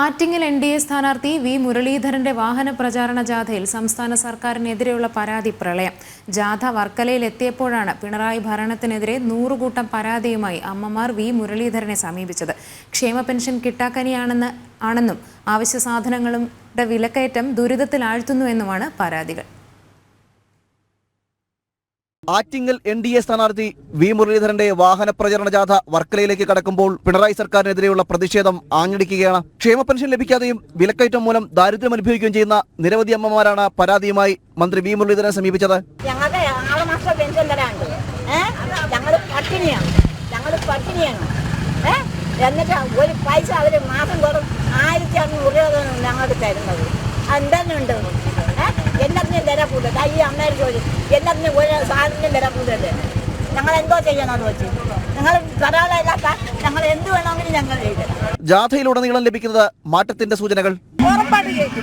Attingal N D A സ്ഥാനാർത്ഥി V മുരളീധരന്റെ വാഹന പ്രചാരണ ജാഥയിൽ സംസ്ഥാന സർക്കാരിനെതിരെയുള്ള പരാതി പ്രളയം. ജാഥ വർക്കലയിൽ എത്തിയപ്പോഴാണ് പിണറായി ഭരണത്തിനെതിരെ നൂറുകൂട്ടം പരാതിയുമായി അമ്മമാർ വി മുരളീധരനെ സമീപിച്ചത്. ക്ഷേമ പെൻഷൻ കിട്ടാക്കനിയാണെന്ന് ആണെന്നും ആവശ്യ സാധനങ്ങളുടെ വിലക്കയറ്റം ദുരിതത്തിലാഴ്ത്തുന്നുവെന്നുമാണ് പരാതികൾ. ആറ്റിങ്ങൽ എൻ ഡി എ സ്ഥാനാർത്ഥി വി മുരളീധരന്റെ വാഹന പ്രചരണ ജാഥ വർക്കലയിലേക്ക് കടക്കുമ്പോൾ പിണറായി സർക്കാരിനെതിരെയുള്ള പ്രതിഷേധം ആഞ്ഞടിക്കുകയാണ്. ക്ഷേമ പെൻഷൻ ലഭിക്കാതെയും വിലക്കയറ്റം മൂലം ദാരിദ്ര്യം അനുഭവിക്കുകയും ചെയ്യുന്ന നിരവധി അമ്മമാരാണ് പരാതിയുമായി മന്ത്രി വി മുരളീധരനെ സമീപിച്ചത്. പെൻഷൻ എന്നിട്ട് ഒരു പൈസ അവർ മാസം തോറും ആയിരത്തി അറുന്നൂറ് രൂപ ഞങ്ങൾക്ക് തരുന്നത്. എന്തെന്നുണ്ട്? വില കൂടുതൽ ഈ അമ്മയുടെ ജോലി. എന്നതിന് ഒരു സാധനത്തിന് വില കൂടുതൽ ഞങ്ങൾ എന്തോ ചെയ്യണമെന്ന് വെച്ച്. നിങ്ങൾ ധാരാളമില്ലാത്ത ഞങ്ങൾ എന്ത് വേണമെങ്കിലും ഞങ്ങൾ ജാഥയിലുടനീളം ലഭിക്കുന്നത് മാറ്റത്തിന്റെ സൂചനകൾ. ഉറപ്പായിട്ട്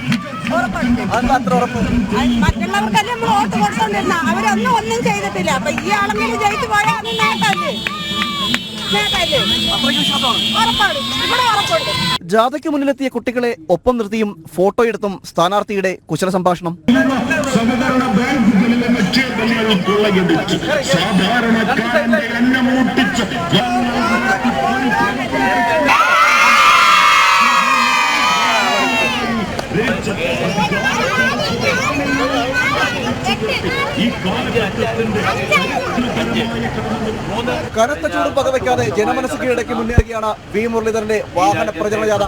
മറ്റുള്ളവർക്കല്ലേ നമ്മൾ വോട്ട് കൊടുത്തോണ്ടിരുന്ന. അവരൊന്നും ഒന്നും ചെയ്തിട്ടില്ല. അപ്പൊ ഈ ആളെങ്കിലും ജയിച്ചു പോയാൽ അത് നേട്ടല്ലേ നേട്ടല്ലേ ഉറപ്പാണ് ഇവിടെ ഉറപ്പുണ്ട് ജാഥയ്ക്ക് മുന്നിലെത്തിയ കുട്ടികളെ ഒപ്പം നിർത്തിയും ഫോട്ടോ എടുത്തും സ്ഥാനാർത്ഥിയുടെ കുശല സംഭാഷണം. സഹകരണ ബാങ്കുകളിലെ നിക്ഷേപങ്ങൾ കൊള്ളയടിച്ച്. സാധാരണക്കാരന്റെ എണ്ണം മുട്ടിച്ച് ഈ കാലഘട്ടത്തിന്റെ കനത്ത ചൂട് പകവയ്ക്കാതെ ജനമനസ് കീഴടക്കി മുന്നേറുകയാണ് വി മുരളീധരന്റെ വാഹന പ്രചരണ ജാഥ.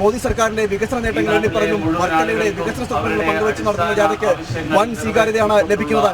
മോദി സർക്കാരിന്റെ വികസന നേട്ടങ്ങൾ എണ്ണി പറഞ്ഞും വർക്കലയുടെ വികസന സ്വപ്നങ്ങൾ പങ്കുവച്ച് നടത്തുന്ന ജാഥയ്ക്ക് വൻ സ്വീകാര്യതയാണ് ലഭിക്കുന്നത്.